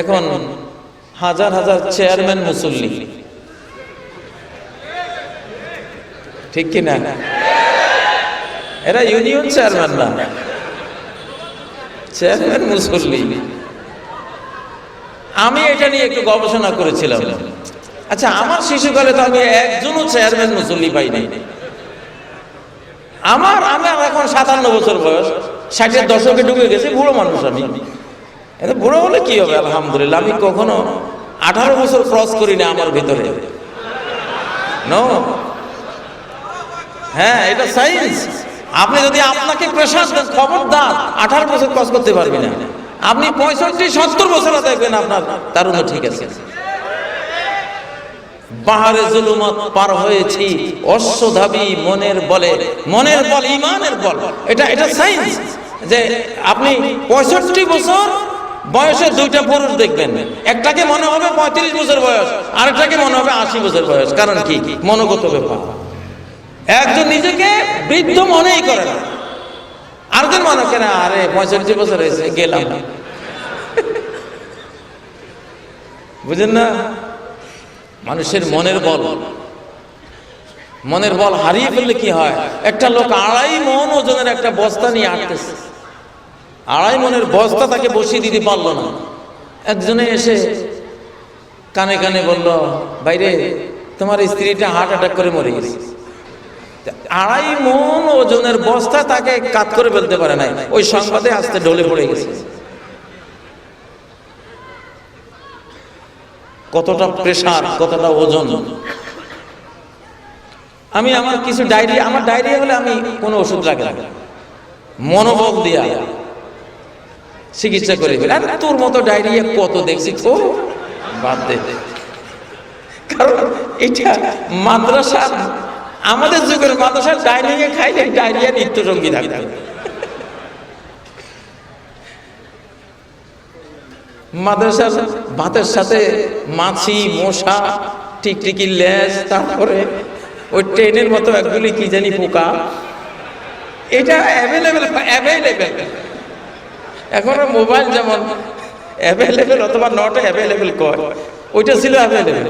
এখন হাজার হাজার চেয়ারম্যান মুসল্লি। ঠিক কি না এরা ইউনিয়ন চেয়ারম্যান না। চেয়ারম্যান মুসল্লি। আমি এটা নিয়ে একটু গবেষণা করেছিলাম। আচ্ছা আমার শিশুকালে তো আমি একজনও চেয়ারম্যান মুসল্লি পাই নাই আমার আমার এখন সাতান্ন বছর বয়স ষাটের দশকে ঢুকে গেছে বুড়ো মানুষ আমি। এতে বুড়ো হলে কি হবে? আলহামদুলিল্লাহ আমি কখনো আঠারো বছর ক্রস করি না আমার ভিতরে। নো হ্যাঁ এটা সাইন্স আপনি যদি আপনাকে প্রেশার দেন খবরদার আঠারো বছর ক্রস করতে পারবি না। আপনি পঁয়ষট্টি সত্তর বছর দেখবেন আপনার তারুণ্য ঠিক আছে। বাহারে জুলুমত পার হয়েছি, অশ্বধাবী মনের বলে, মনের বল, ইমানের বল। এটা এটা সাইন্স যে আপনি পঁয়ষট্টি বছর বয়সে দুইটা পুরুষ দেখবেন। একটাকে মনে হবে পঁয়ত্রিশ বছর বয়স, আরেকটাকে মনে হবে আশি বছর বয়স। কারণ কি? মনোগত ব্যাপার। একজন নিজেকে বৃদ্ধ মনেই করে না। আরেকজন মনে করে, আরে, পঁয়ষট্টি বছর হয়েছে, গেলাম বুঝেন না? মানুষের মনের বল। মনের বল হারিয়ে ফেললে কি হয়? একটা লোক আড়াই মন ওজনের একটা বস্তা নিয়ে আটতেছে। আড়াই মনের বস্তা তাকে বসিয়ে দিতে পারল না। একজনে এসে কানে কানে বলল, বাইরে, তোমার স্ত্রীটা হার্ট অ্যাটাক করে মরে গেছে। আড়াই মন ওজনের বস্তা তাকে কাত করে ফেলতে পারে নাই। ওই সংবাদে আসতে ঢলে পড়ে গেছে। কতটা প্রেশার কতটা ওজন? আমি আমার কিছু ডায়রিয়া আমার ডায়রিয়া হলে আমি কোনো ওষুধ লাগে না। মনোবল দিয়া চিকিৎসা করে আরে তোর মতো ডায়রিয়া কত দেখছি? তো বাদ দে। কারণ এটা মাদ্রাসা, আমাদের যুগের মাদ্রাসার ডায়রিয়া খাইলে ডায়রিয়া নিত্য সঙ্গী থাকবে মাদ্রাসার ভাতের সাথে মাছি, মশা, টিকটিকি, লেজ, তারপরে ওই ট্রেনের মতো একগুলি কি জানি পোকা। এটা অ্যাভেলেবেল অ্যাভেলেবেল এখন মোবাইল যেমন অ্যাভেলেবেল অথবা নট অ্যাভেলেবেল কর ওইটা ছিল অ্যাভেলেবেল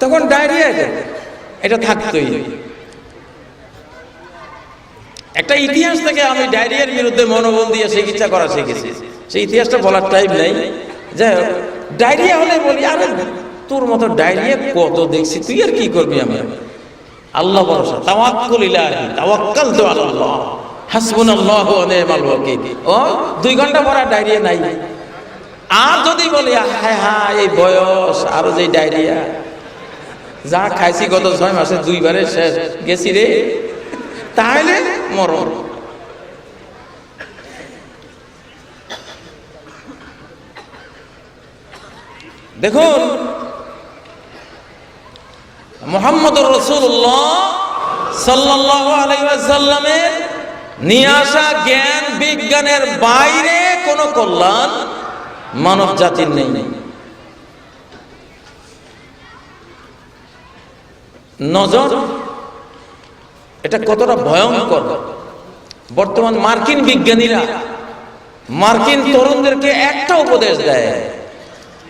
তখন ডায়রিয়া এটা থাকতোই। একটা ইতিহাস থেকে আমি ডায়রিয়ার বিরুদ্ধে মনোবল দিয়ে চিকিৎসা করা শিখেছি। সেই ইতিহাসটা বলার টাইম নেই। যাই হোক, ডায়রিয়া হলে বলি, আরে তোর মতো ডায়রিয়া কত দেখছি, তুই আর কি করবি আমি আল্লাহ ভরসা, তাওয়াক্কুল ইলাহি, তাওয়াক্কাল তো আল্লাহ। হাসবুনাল্লাহু ওয়া নি'মাল ওয়াকিল। ও, দুই ঘণ্টা আর ডায়রিয়া নাই। আর যদি বলি হায় হায়, এই বয়স, আরও যে ডায়রিয়া। যা খাইছি গত ছয় মাসে, দুইবারে শেষ। গেছি রে। তাহলে মরণ। দেখুন মোহাম্মদ রসুল্লাহ সাল্লাহ আলাইসাল্লামের নিয়ে আসা জ্ঞান বিজ্ঞানের বাইরে কোনো কল্যাণ মানব জাতির নেই। নজর, এটা কতটা ভয়ঙ্কর। বর্তমান মার্কিন বিজ্ঞানীরা মার্কিন তরুণদেরকে একটা উপদেশ দেয়।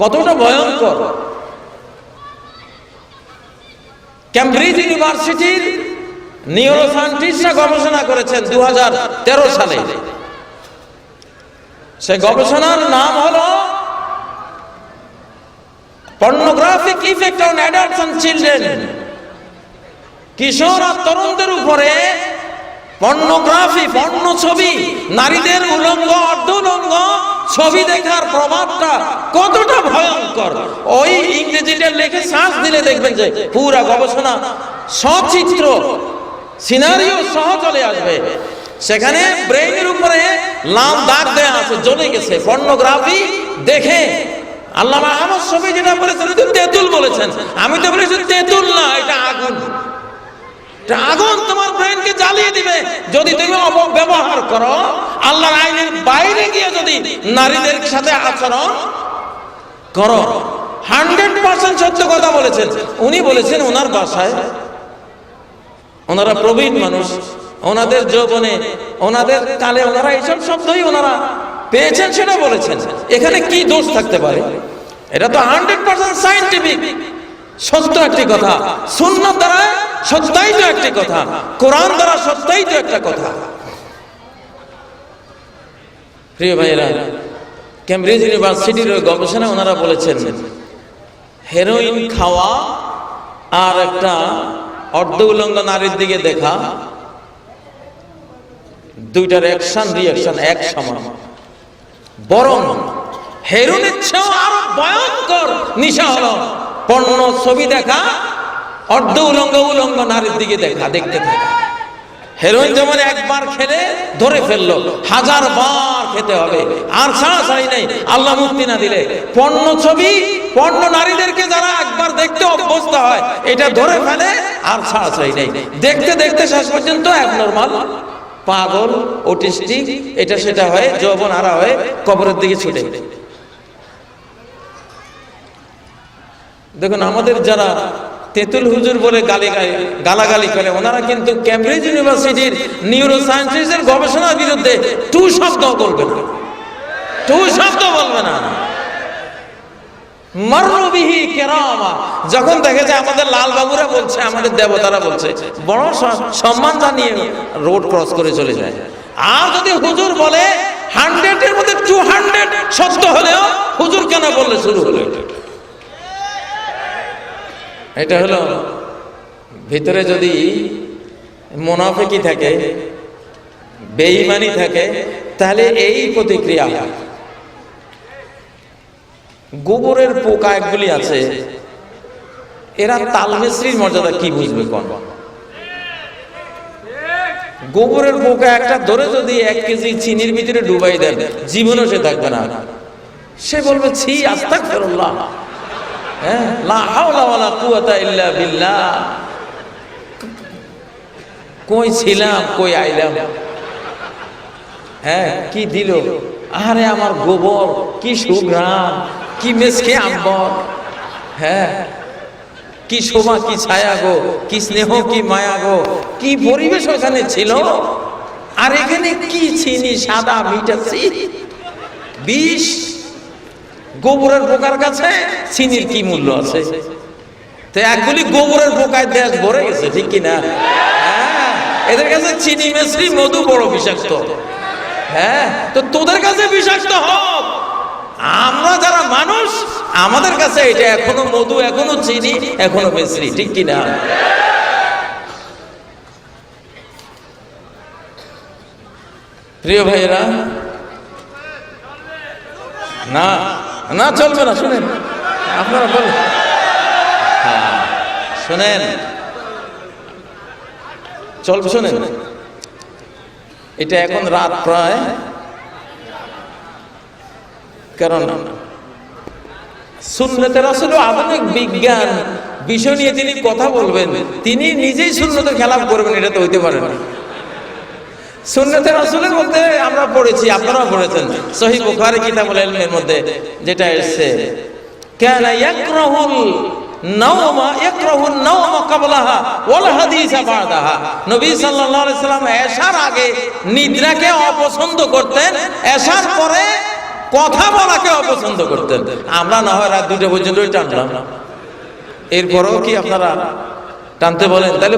কতটা ভয়ঙ্কর। ক্যামব্রিজ ইউনিভার্সিটির নিউরো সায়েন্টিস্টরা গবেষণা করেছেন দুহাজার তেরো সালে। সে গবেষণার নাম হলো pornographic effect on adults and children কিশোর আর তরুণদের উপরে পর্নোগ্রাফি পর্ণ ছবি, নারীদের উলঙ্গ অর্ধ উলঙ্গ ছবি দেখার প্রভাবটা কতটা ভয়ঙ্কর। ওই ইংরেজিটা লেখে শ্বাস দিলে দেখবেন যে পুরা গবেষণা সচিত্র, সিনারিও সহ চলে আসবে। সেখানে ব্রেইনের উপরে লাল দাগ দেয়া আছে, জ্বলে গেছে। পর্নোগ্রাফি দেখে আল্লাহ আহমদ শফি যেটা বলেছেন তেঁতুল বলেছেন। আমি তো বলেছি তেঁতুল না, এটা আগুন। এটা আগুন তোমার ব্রেনকে জ্বালিয়ে দিবে। যদি তুমি অপব্যবহার করো, আল্লাহর আইনের বাইরে গিয়ে যদি নারীদের সাথে আচরণ করো। হান্ড্রেড পার্সেন্ট সত্য কথা বলেছেন। উনি বলেছেন, ওনার বাসায় ওনারা প্রবীণ মানুষ, ওনাদের যৌবনে, ওনাদের কালে ওনারা এইসব শব্দই ওনারা পেয়েছেন সেটা বলেছেন। এখানে কি দোষ থাকতে পারে? এটা তো হান্ড্রেড পার্সেন্ট সাইন্টিফিক। সত্য একটি কথা। শূন্য দ্বারা সত্যাই তো একটি কথা। কোরআন দ্বারা সত্যাই তো একটা কথা। প্রিয় ভাইয়েরা ক্যামব্রিজ ইউনিভার্সিটির গবেষণা ওনারা বলেছেন, হেরোইন খাওয়া আর একটা অর্ধ উলঙ্গ নারীর দিকে দেখা, দুইটার অ্যাকশন রিয়াকশন এক সমান। বরং হেরোনের চেয়েও আরও ভয়ঙ্কর নিশা হলো পণ্য ছবি দেখা, অর্ধ উলঙ্গ উলঙ্গ নারীর দিকে দেখা, দেখতে থাকা। হেরোইন যেমন একবার খেলে, ধরে ফেলল, হাজার বার খেতে হবে। আর ছাড়াছাড়ি নেই, আল্লাহ মুক্তি না দিলে। পণ্য ছবি পণ্য নারীদেরকে যারা একবার দেখতে অভ্যস্ত হয়, এটা ধরে ফেলে, আর ছাড়াছাড়ি নেই। দেখতে দেখতে শেষ পর্যন্ত এক নর্মাল পাগল, অটিস্টিক, এটা সেটা হয়ে, যৌবন হারা হয়ে কবরের দিকে ছুটে। দেখুন, আমাদের যারা তেতুল হুজুর বলে গালি গালাগালি করে, ওনারা কিন্তু ক্যামব্রিজ ইউনিভার্সিটির নিউরো সায়েন্সের গবেষণার বিরুদ্ধে টু শব্দ বলবে না। টু শব্দ বলবে না। যখন দেখে যে আমাদের লাল বাবুরা বলছে, আমাদের দেবতারা বলছে, বড় সম্মান জানিয়ে রোড ক্রস করে চলে যায়। আর যদি হুজুর বলে হান্ড্রেড এর মধ্যে টু হান্ড্রেড সত্য হলেও হুজুর কেন বললে শুরু হলো এটা? এটা হলো ভিতরে যদি মোনাফেকি থাকে বেঈমানি থাকে, তাহলে এই প্রতিক্রিয়া। গোবরের পোকা একগুলি আছে, এরা তালমেশ্রীর মর্যাদা কি বুঝবে কোন? গোবরের পোকা একটা ধরে যদি এক কেজি চিনির ভিতরে ডুবাই দেন, জীবনও সে থাকবে না। সে বলবে, ছি আস্তাক ফেরল্লাহ হ্যাঁ? লা হাওলা ওয়ালা কুওয়াতা ইল্লা বিল্লাহ। কই ছিলাম, কই আইলাম? হ্যাঁ কি দিল? আরে আমার গোবর, কি সুঘ্রাণ, কি মেসকে আম্বর। হ্যাঁ কি শোভা, কি ছায়া গো, কি স্নেহ, কি মায়া গো, কি পরিবেশ ওখানে ছিল? আর এখানে কি চিনি, সাদা মিটাচ্ছি বিষ? গোবরের পোকার কাছে চিনির কি মূল্য আছে? তো একগুলি গোবরের পোকায় দেশ ভরে গেছে, ঠিক কিনা হ্যাঁ এদের কাছে চিনি মেশরি মধু বড় বিষাক্ত। হ্যাঁ তো তোদের কাছে বিষাক্ত হোক। আমরা যারা মানুষ, আমাদের কাছে এটা এখনও মধু, এখনও চিনি, এখনও মেশরি ঠিক কিনা প্রিয় ভাইয়েরা, না। না চলবে না শুনেন। আপনারা বলুন। হ্যাঁ, শুনেন। চলবে শুনেন। এটা এখন রাত প্রায়। কারণ সুন্নতের আসলে আধুনিক বিজ্ঞান বিষয় নিয়ে তিনি কথা বলবেন। তিনি নিজেই সুন্নতের খেলাপ করবেন এটা তো হইতে পারে না। সুন্নতের রাসূলের মধ্যে আমরা পড়েছি, আপনারাও পড়েছেন। সহিহ বুখারী কিতাবুল ইলমের মধ্যে যেটা এসেছে। কানা ইয়াকরাহুল নাওমা ইয়াকরাহুন নাওমা ক্বাবলাহা ওয়াল হাদিসা বাদাহা। নবী সাল্লাল্লাহু আলাইহি সাল্লাম এশার আগে নিদ্রাকে অপছন্দ করতেন, এশার পরে কথা বলাকে অপছন্দ করতেন। আমরা না হয় রাত দুটো পর্যন্তই টানলাম। এরপরেও কি আপনারা টানতে বলেন, তাহলে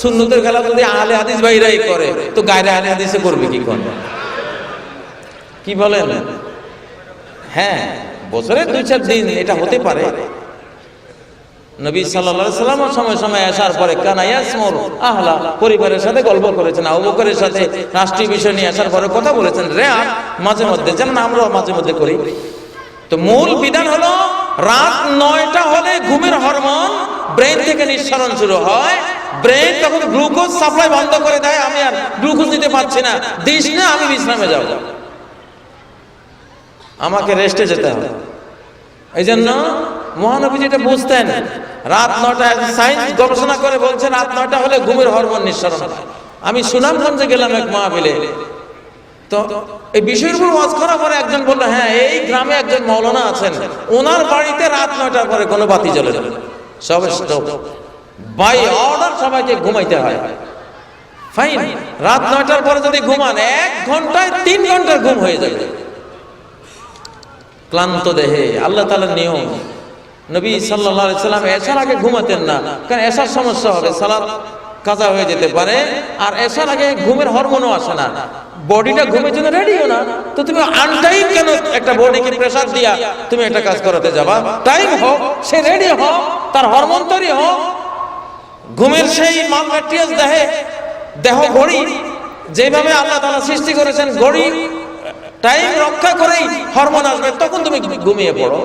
সুন্নতের খেলা যদি আহলে হাদিস ভাইরাই করে, তো গায়রে আহলে হাদিসে করবে কি কোন? কি বলেন? হ্যাঁ বছরে দুই চার দিন এটা হতে পারে। নবী আলাইহি সাল্লাম সময় সময় আসার পরে কানা ইয়াসমুর আহলা, পরিবারের সাথে গল্প করেছেন, আবু সাথে রাষ্ট্রীয় বিষয় নিয়ে আসার পরে কথা বলেছেন রেয়াত মাঝে মধ্যে যেমন আমরাও মাঝে মধ্যে করি। তো মূল বিধান হলো, রাত নয়টা হলে ঘুমের হরমোন ব্রেন থেকে নিঃসরণ শুরু হয়। ব্রেন তখন গ্লুকোজ সাপ্লাই বন্ধ করে দেয়, আমি আর গ্লুকোজ নিতে পারছি না। দিস না, আমি বিশ্রামে যাব। আমাকে রেস্টে যেতে হবে। এই জন্য মহানবী যেটা বুঝতেন, রাত নটায় সায়েন্স গবেষণা করে বলছে রাত নটা হলে ঘুমের হরমোন নিঃসরণ হয়। আমি সুনামগঞ্জে গেলাম এক মাহবিলে তো এই বিষয়ের উপর ওয়াজ করার পরে একজন বলল হ্যাঁ এই গ্রামে একজন মৌলানা আছেন। ওনার বাড়িতে রাত নয়টার পরে কোনো বাতি জ্বলে না। সব স্টপ। বাই অর্ডার সবাইকে ঘুমাইতে হয়। ফাইন রাত নয়টার পরে যদি ঘুমান এক ঘন্টায় তিন ঘণ্টার ঘুম হয়ে যাবে। ক্লান্ত দেহে আল্লাহ তালার নিয়ম। নবী সাল্লাম এসার আগে ঘুমাতেন না কারণ এসার সমস্যা হবে সালাদ কাজা হয়ে যেতে পারে আর এসার আগে ঘুমের হরমোনও আসে না। বডিটা ঘুমের জন্য রেডিও না। তো তুমি আনটাইম কেন একটা বডিকে প্রেসার দিয়া তুমি একটা কাজ করাতে যাবা? টাইম হোক সে রেডি হোক। তার হরমোন তৈরি হোক, ঘুমের সেই মাল দেহে, দেহ ঘড়ি, যেভাবে আল্লাহ তালা সৃষ্টি করেছেন, ঘড়ি টাইম রক্ষা করেই হরমোন আসবে, তখন তুমি ঘুমিয়ে পড়ো।